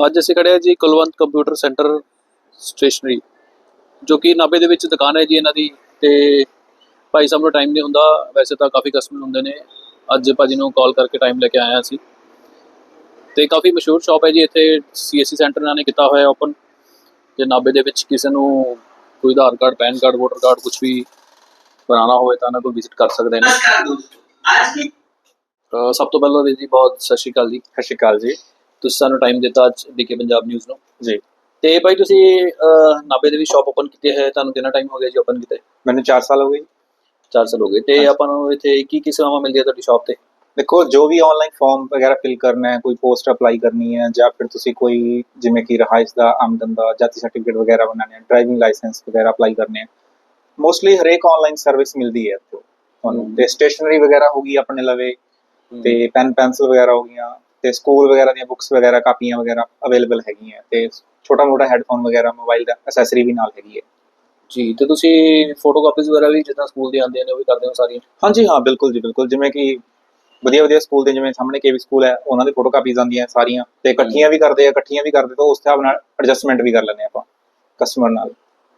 ਅੱਜ ਅਸੀਂ ਖੜੇ ਆ ਜੀ ਕੁਲਵੰਤ ਕੰਪਿਊਟਰ ਸੈਂਟਰ ਸਟੇਸ਼ਨਰੀ ਜੋ ਕਿ ਨਾਬੇ ਦੇ ਵਿੱਚ ਦੁਕਾਨ ਹੈ ਜੀ ਇਹਨਾਂ ਦੀ ਤੇ ਭਾਈ ਸਾਹਿਬ ਨੂੰ ਟਾਈਮ ਨਹੀਂ ਹੁੰਦਾ ਵੈਸੇ ਤਾਂ ਕਾਫੀ ਕਸਟਮਰ ਹੁੰਦੇ ਨੇ। ਅੱਜ ਭਾਜੀ ਨੂੰ ਕਾਲ ਕਰਕੇ ਟਾਈਮ ਲੈ ਕੇ ਆਇਆ ਸੀ ਤੇ ਕਾਫੀ ਮਸ਼ਹੂਰ ਸ਼ਾਪ ਹੈ ਜੀ ਇੱਥੇ ਸੀਐਸਸੀ ਸੈਂਟਰ ਨਾਲ ਨੇ ਕੀਤਾ ਹੋਇਆ ਓਪਨ ਜੇ ਨਾਬੇ ਦੇ ਵਿੱਚ ਕਿਸੇ ਨੂੰ ਕੋਈ Aadhaar card PAN card voter card ਕੁਝ ਵੀ ਬਣਾਉਣਾ ਹੋਵੇ ਤਾਂ ਨਾ ਕੋਈ ਵਿਜ਼ਿਟ ਕਰ ਸਕਦੇ ਨੇ। ਸਭ ਤੋਂ ਪਹਿਲਾਂ ਜੀ ਬਹੁਤ ਸਤਿ ਸ਼੍ਰੀ ਅਕਾਲ ਜੀ। ਸਤਿ ਸ਼੍ਰੀ ਅਕਾਲ ਜੀ। ਤੁਸੀਂ ਸਾਨੂੰ ਟਾਈਮ ਦਿੱਤਾ ਅੱਜ ਡੀਕੇ ਪੰਜਾਬ ਨਿਊਜ਼ ਨੂੰ। ਜੀ। ਤੇ ਭਾਈ ਤੁਸੀਂ ਨਾਭੇ ਦੇ ਵੀ ਸ਼ਾਪ ਓਪਨ ਕੀਤੀ ਹੈ ਤੁਹਾਨੂੰ ਕਿੰਨਾ ਟਾਈਮ ਹੋ ਗਿਆ ਜੀ ਓਪਨ ਕੀਤੇ? ਮੈਨੂੰ 4 ਸਾਲ ਹੋ ਗਏ ਜੀ। 4 ਸਾਲ ਹੋ ਗਏ। ਤੇ। ਆਪਾਂ ਨੂੰ ਇੱਥੇ ਕੀ ਕੀ ਸੇਵਾਵਾਂ ਮਿਲਦੀਆਂ ਤੁਹਾਡੀ ਸ਼ਾਪ ਤੇ? ਦੇਖੋ ਜੋ ਵੀ ਆਨਲਾਈਨ ਫਾਰਮ ਵਗੈਰਾ ਫਿਲ ਕਰਨਾ ਹੈ ਕੋਈ ਪੋਸਟ ਅਪਲਾਈ ਕਰਨੀ ਹੈ ਜਾਂ ਫਿਰ ਤੁਸੀਂ ਕੋਈ ਜਿਵੇਂ ਕਿ ਰਹਾਇਸ਼ ਦਾ ਆਮਦਨ ਦਾ ਜਾਤੀ ਸਰਟੀਫਿਕੇਟ ਵਗੈਰਾ ਬਣਾਉਣੇ ਹੈ ਡਰਾਈਵਿੰਗ ਲਾਇਸੈਂਸ ਵਗੈਰਾ ਅਪਲਾਈ ਕਰਨੇ ਹੈ ਮੋਸਟਲੀ ਹਰੇਕ ਆਨਲਾਈਨ ਸਰਵਿਸ ਮਿਲਦੀ ਹੈ ਤੁਹਾਨੂੰ। ਤੇ ਸਟੇਸ਼ਨਰੀ ਵਗੈਰਾ ਹੋਗੀ ਆਪਣੇ ਲਵੇ ਤੇ ਪੈਨ ਪੈਨਸਲ ਵਗੈਰਾ ਹੋ ਗਈਆਂ ਤੇ ਸਕੂਲ ਵਗੈਰਾ ਦੀਆਂ ਬੁੱਕਸ ਵਗੈਰਾ ਕਾਪੀਆਂ ਵਗੈਰਾ ਅਵੇਲੇਬਲ ਹੈਗੀਆਂ ਤੇ ਛੋਟਾ ਮੋਟਾ ਹੈੱਡਫੋਨ ਵਗੈਰਾ ਮੋਬਾਈਲ ਦਾ ਐਕਸੈਸਰੀ ਵੀ ਨਾਲ ਹੈਗੀ ਹੈ। ਜੀ ਤੇ ਤੁਸੀਂ ਫੋਟੋਕਾਪੀਜ਼ ਵਗੈਰਾ ਵੀ ਜਿੱਦਾਂ ਸਕੂਲ ਦੇ ਆਉਂਦੀਆਂ ਨੇ ਉਹ ਵੀ ਕਰਦੇ ਹੋ ਸਾਰੀਆਂ? ਹਾਂਜੀ ਹਾਂ ਬਿਲਕੁਲ ਜੀ ਬਿਲਕੁਲ। ਜਿਵੇਂ ਕਿ ਵਧੀਆ ਵਧੀਆ ਸਕੂਲ ਦੇ ਜਿਵੇਂ ਸਾਹਮਣੇ ਕੇਵੀ ਸਕੂਲ ਹੈ ਉਹਨਾਂ ਦੀ ਫੋਟੋ ਕਾਪੀਜ਼ ਆਉਂਦੀਆਂ ਸਾਰੀਆਂ। ਤੇ ਇਕੱਠੀਆਂ ਵੀ ਕਰਦੇ ਆ ਇਕੱਠੀਆਂ ਵੀ ਕਰਦੇ ਤਾਂ ਉਸ ਹਿਸਾਬ ਨਾਲ ਐਡਜਸਟਮੈਂਟ ਵੀ ਕਰ ਲੈਂਦੇ ਆਪਾਂ ਕਸਟਮਰ ਨਾਲ।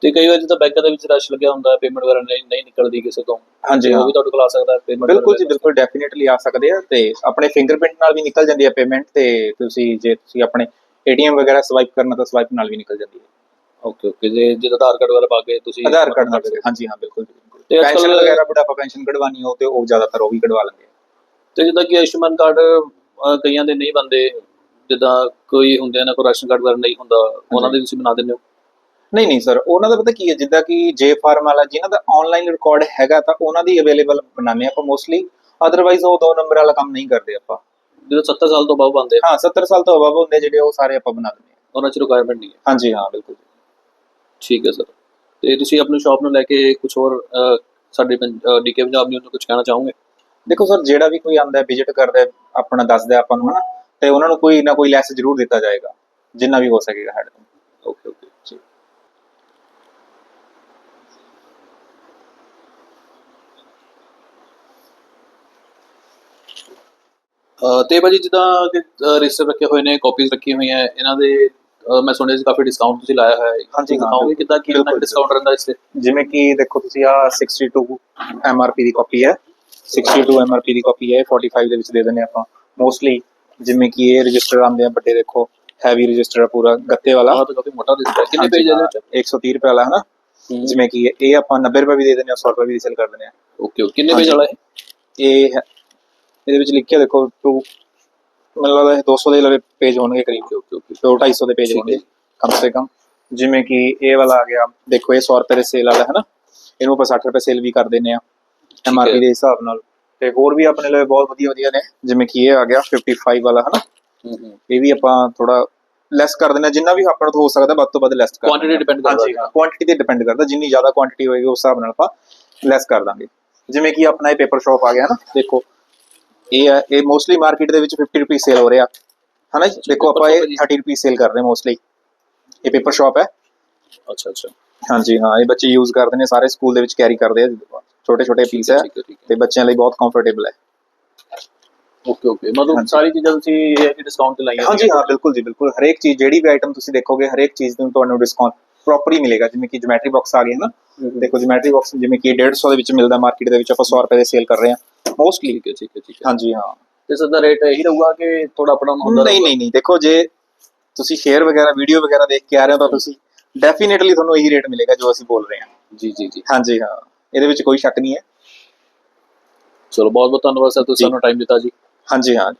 ਤੇ ਕਈ ਵਾਰ ਜਿੱਦਾਂ ਬੈਂਕਾਂ ਦੇ ਵਿੱਚ ਰਸ਼ ਲੱਗਿਆ ਹੁੰਦਾ ਪੇਮੈਂਟ ਵਗੈਰਾ ਨਹੀਂ ਨਹੀਂ ਨਿਕਲਦੀ ਕਿਸੇ ਤੋਂ ਹਾਂਜੀ ਉਹ ਵੀ ਤੁਹਾਡੇ ਕੋਲ ਆ ਸਕਦਾ ਹੈ ਪੇਮੈਂਟ ਬਿਲਕੁਲ ਜੀ ਬਿਲਕੁਲ ਡੈਫੀਨਿਟਲੀ ਆ ਸਕਦੇ ਆ ਤੇ ਆਪਣੇ ਫਿੰਗਰਪ੍ਰਿੰਟ ਨਾਲ ਵੀ ਨਿਕਲ ਜਾਂਦੀ ਹੈ ਪੇਮੈਂਟ ਤੇ ਤੁਸੀਂ ਜੇ ਤੁਸੀਂ ਆਪਣੇ ਏਟੀਐਮ ਵਗੈਰਾ ਸਵਾਈਪ ਕਰਨਾ ਤਾਂ ਸਵਾਈਪ ਨਾਲ ਵੀ ਨਿਕਲ ਜਾਂਦੀ ਹੈ। ਓਕੇ ਓਕੇ ਜੇ ਜਿੱਦਾਂ ਆਧਾਰ ਕਾਰਡ ਵਗੈਰਾ ਪਾ ਕੇ ਤੁਸੀਂ ਆਧਾਰ ਕਾਰਡ ਨਾਲ ਹਾਂਜੀ ਹਾਂ ਬਿਲਕੁਲ ਜੀ, ਤੇ ਪੈਨਸ਼ਨ ਵਗੈਰਾ ਬੁਢਾਪਾ ਪੈਨਸ਼ਨ ਕਢਵਾਨੀ ਹੋ ਤੇ ਉਹ ਜ਼ਿਆਦਾਤਰ ਉਹ ਵੀ ਕਢਵਾ ਲੈਂਦੇ ਆ। ਤੇ ਜਿੱਦਾਂ ਕਿ ਆਯੁਸ਼ਮਾਨ ਕਾਰਡ ਕਈਆਂ ਦੇ ਨਹੀਂ ਬੰਦੇ ਜਿੱਦਾਂ ਕੋਈ ਹੁੰਦੇ ਨਾ ਕੋਈ ਰਾਸ਼ਨ ਕਾਰਡ ਵਗੈਰਾ ਨਹੀਂ ਹੁੰਦਾ ਉਹਨਾਂ ਦੇ ਤੁਸੀਂ ਬਣਾ ਦਿੰਦੇ ਹੋ? ਨਹੀਂ ਨਹੀਂ ਸਰ ਉਹਨਾਂ ਦਾ ਪਤਾ ਕੀ ਹੈ ਜਿੱਦਾਂ ਕਿ ਜੇ ਫਾਰਮ ਵਾਲਾ ਜਿਨ੍ਹਾਂ ਦਾ ਆਨਲਾਈਨ ਰਿਕਾਰਡ ਹੈਗਾ ਤਾਂ ਉਹਨਾਂ ਦੀ ਅਵੇਲੇਬਲ ਬਣਾਉਂਦੇ ਆਪਾਂ ਮੋਸਟਲੀ ਅਦਰਵਾਈਜ਼ ਉਹ ਦੋ ਨੰਬਰ ਵਾਲਾ ਕੰਮ ਨਹੀਂ ਕਰਦੇ ਆਪਾਂ। ਜਦੋਂ 70 ਸਾਲ ਤੋਂ ਬਾਅਦ ਬੰਦੇ ਹਾਂ 70 ਸਾਲ ਤੋਂ ਅਬਵ ਹੁੰਦੇ ਜਿਹੜੇ ਉਹ ਸਾਰੇ ਆਪਾਂ ਬਣਾ ਦਿੰਦੇ ਹਾਂ। ਉਹਨਾਂ ਚ ਰਿਕੁਆਇਰਮੈਂਟ ਨਹੀਂ ਹੈ। ਹਾਂਜੀ ਹਾਂ ਬਿਲਕੁਲ। ਠੀਕ ਹੈ ਸਰ ਤੇ ਤੁਸੀਂ ਆਪਣੀ ਸ਼ਾਪ ਨੂੰ ਲੈ ਕੇ ਕੁਝ ਹੋਰ ਸਾਡੇ ਡੀਕੇ ਪੰਜਾਬ ਨੂੰ ਕੁਝ ਕਹਿਣਾ ਚਾਹੋਗੇ? ਦੇਖੋ ਸਰ ਜਿਹੜਾ ਵੀ ਕੋਈ ਆਂਦਾ ਵਿਜ਼ਿਟ ਕਰਦਾ ਹੈ, ਆਪਣਾ ਦੱਸਦਾ ਹੈ ਆਪਾਂ ਨੂੰ ਹਨਾ? ਤੇ ਉਹਨਾਂ ਨੂੰ ਕੋਈ ਨਾ ਕੋਈ ਲੈਸ ਜ਼ਰੂਰ ਦਿੱਤਾ ਜਾਏਗਾ ਜਿੰਨਾ ਵੀ ਹੋ ਸਕੇਗਾ ਸਾਡੇ ਤੋਂ। ਓਕੇ ਓਕੇ ਜੀ ਤੇ ਭਾਜੀ ਜਿੱਦਾਂ ਕਿ ਰਜਿਸਟਰ ਰੱਖੇ ਹੋਏ ਨੇ ਕਾਪੀਜ਼ ਰੱਖੀਆਂ ਹੋਈਆਂ ਇਹਨਾਂ ਦੇ ਮੈਂ ਸੁਣਿਆ ਸੀ ਕਾਫੀ ਡਿਸਕਾਊਂਟ ਤੁਸੀਂ ਲਾਇਆ ਹੋਇਆ ਹੈ। ਹਾਂਜੀ, ਦਿਖਾਓਗੇ ਕਿੱਦਾਂ ਕੀ ਬਿਲਕੁਲ, ਡਿਸਕਾਊਂਟ ਰਹਿੰਦਾ ਇਸ ਤੇ? ਜਿਵੇਂ ਕਿ ਦੇਖੋ ਤੁਸੀਂ ਆ 62 ਐਮਆਰਪੀ ਦੀ ਕਾਪੀ ਹੈ। 62 ਐਮਆਰਪੀ ਦੀ ਕਾਪੀ ਹੈ 45 ਦੇ ਵਿੱਚ ਦੇ ਦਿੰਦੇ ਆਪਾਂ। ਮੋਸਟਲੀ ਜਿਵੇਂ ਕਿ ਇਹ ਰਜਿਸਟਰ ਆਉਂਦੇ ਆ ਵੱਡੇ ਦੇਖੋ ਹੈਵੀ ਰਜਿਸਟਰ ਆ ਪੂਰਾ ਗੱਤੇ ਵਾਲਾ। ਆਹ ਤਾਂ ਕਾਫੀ ਮੋਟਾ ਦਿੱਤਾ ਕਿੰਨੇ ਪੇਜ ਇਹਦੇ ਵਿੱਚ? 130 ਰੁਪਏ ਵਾਲਾ ਹੈ ਨਾ? ਜਿਵੇਂ ਕਿ ਇਹ- ਆਪਾਂ 90 ਰੁਪਏ ਵੀ ਦੇ ਦਿੰਦੇ ਆ 100 ਰੁਪਏ ਵੀ ਸੇਲ ਕਰ ਦਿੰਦੇ ਆ ਓਕੇ ਓਕੇ ਕਿੰਨੇ ਪੇਜ। ਵਾਲਾ ਹੈ ਇਹ ਇਹਦੇ ਵਿੱਚ ਲਿਖਿਆ ਦੇਖੋ 2 ਮੈਨੂੰ ਲੱਗਦਾ ਇਹ 200 ਦੇ ਲਵੇ ਪੇਜ ਹੋਣਗੇ ਕਰੀਬ। 2 250 ਦੇ ਪੇਜ ਹੋਣਗੇ ਕਮ ਸੇ ਕਮ। ਜਿਵੇਂ ਕਿ ਇਹ ਵਾਲਾ ਆ ਗਿਆ। ਦੇਖੋ ਇਹ 100 ਰੁਪਏ ਦੇ ਸੇਲ ਵਾਲਾ ਹੈ ਨਾ ਇਹਨੂੰ ਆਪਾਂ 60 ਰੁਪਏ ਸੇਲ ਵੀ ਕਰ ਦਿੰਦੇ ਆ ਐਮਆਰਪੀ ਦੇ ਹਿਸਾਬ ਨਾਲ। ਤੇ ਹੋਰ ਵੀ ਆਪਣੇ ਲਈ ਬਹੁਤ ਵਧੀਆ ਵਧੀਆ ਨੇ ਜਿਵੇਂ ਕਿ ਇਹ ਆ ਗਿਆ 55 ਵਾਲਾ ਹੈ ਨਾ ਇਹ ਵੀ ਆਪਾਂ ਥੋੜਾ ਲੈਸ ਕਰ ਦਿੰਦੇ ਜਿੰਨਾ ਵੀ ਆਪਾਂ ਨੂੰ ਹੋ ਸਕਦਾ ਵੱਧ ਤੋਂ ਵੱਧ ਲੈਸ ਕਰ Quantity depend ਕਰਦਾ ਹਾਂਜੀ ਕੁਆਂਟੀਟੀ ਤੇ ਡਿਪੈਂਡ ਕਰਦਾ ਜਿੰਨੀ ਜ਼ਿਆਦਾ ਕੁਆਂਟੀਟੀ ਹੋਏਗੀ ਉਸ ਹਿਸਾਬ ਨਾਲ ਆਪਾਂ ਲੈਸ ਕਰ ਦਾਂਗੇ। ਜਿਵੇਂ ਕਿ ਆਪਣਾ ਇਹ ਪੇਪਰ ਸ਼ਾਪ ਆ ਗਿਆ ਨਾ ਦੇਖੋ ਇਹ ਹੈ ਇਹ ਮੋਸਟਲੀ ਮਾਰਕੀਟ ਦੇ ਵਿੱਚ 50 ਰੁਪਏ ਸੇਲ ਹੋ ਰਿਹਾ। ਹਨਾ ਜੀ? ਦੇਖੋ ਆਪਾਂ ਇਹ shop ਹੈ ਜੀ। 30 ਰੁਪਏ ਸੇਲ ਕਰਦੇ ਮੋਸਟਲੀ ਇਹ ਪੇਪਰ ਸ਼ਾਪ ਹੈ। ਅੱਛਾ ਅੱਛਾ। ਹਾਂਜੀ ਹਾਂ ਇਹ ਬੱਚੇ ਯੂਜ਼ ਕਰਦੇ ਨੇ ਸਾਰੇ ਸਕੂਲ ਦੇ ਵਿੱਚ ਕੈਰੀ ਕਰਦੇ ਆ। ਛੋਟੇ ਛੋਟੇ ਪੀਸ ਹੈ ਤੇ ਬੱਚਿਆਂ ਲਈ ਬਹੁਤ ਕੰਫਰਟੇਬਲ ਹੈ। ਓਕੇ ਓਕੇ ਮਤਲਬ। ਸਾਰੀ ਚੀਜ਼ਾਂ ਤੁਸੀਂ ਇਹ ਕਿ ਡਿਸਕਾਊਂਟ ਤੇ ਲਾਈਆਂ ਹਾਂਜੀ ਹਾਂ ਬਿਲਕੁਲ ਜੀ ਬਿਲਕੁਲ। ਹਰੇਕ ਚੀਜ਼ ਜਿਹੜੀ ਵੀ ਆਈਟਮ ਤੁਸੀਂ ਦੇਖੋਗੇ ਹਰੇਕ ਚੀਜ਼ ਨੂੰ ਤੁਹਾਨੂੰ ਡਿਸਕਾਊਂਟ ਪ੍ਰੋਪਰ ਹੀ ਮਿਲੇਗਾ। ਜਿਵੇਂ ਕਿ ਜਿਮੈਟਰੀ ਬਾਕਸ ਆ ਗਿਆ ਨਾ ਦੇਖੋ ਜਿਮੈਟਰੀ ਬਾਕਸ ਜਿਵੇਂ ਕਿ 150 ਦੇ ਵਿੱਚ ਮਿਲਦਾ ਮਾਰਕੀਟ ਦੇ ਵਿੱਚ ਆਪਾਂ 100 ਰੁਪਏ ਦੇ ਸੇਲ ਕਰ ਰਹੇ ਹਾਂ। ਮੋਸਟਲੀ ਠੀਕ ਹੈ ਠੀਕ ਹੈ ਠੀਕ ਹੈ। ਹਾਂਜੀ ਹਾਂ। ਤੇ ਸਰ ਦਾ ਰੇਟ ਇਹੀ ਰਹੂਗਾ ਕਿ ਥੋੜਾ ਡਾਊਨ ਹੁੰਦਾ ਨਹੀਂ ਨਹੀਂ ਨਹੀਂ ਦੇਖੋ ਜੇ ਤੁਸੀਂ ਸ਼ੇਅਰ ਵਗੈਰਾ ਵੀਡੀਓ ਵਗੈਰਾ ਦੇਖ ਕੇ ਆ ਰਹੇ ਹੋ ਤਾਂ ਤੁਸੀਂ ਡੈਫੀਨਿਟਲੀ ਤੁਹਾਨੂੰ ਇਹੀ ਰੇਟ ਮਿਲੇਗਾ ਜੋ ਅਸੀਂ ਬੋਲ ਰਹੇ ਹਾਂ। ਜੀ ਜੀ ਜੀ। ਹਾਂਜੀ ਹਾਂ। ਇਹਦੇ ਵਿੱਚ ਕੋਈ ਸ਼ੱਕ ਨਹੀਂ ਹੈ। ਚਲੋ ਬਹੁਤ ਬਹੁਤ ਧੰਨਵਾਦ ਸਰ ਤੁਸੀਂ। ਸਾਨੂੰ ਟਾਈਮ ਦਿੱਤਾ ਜੀ। ਹਾਂਜੀ ਹਾਂ।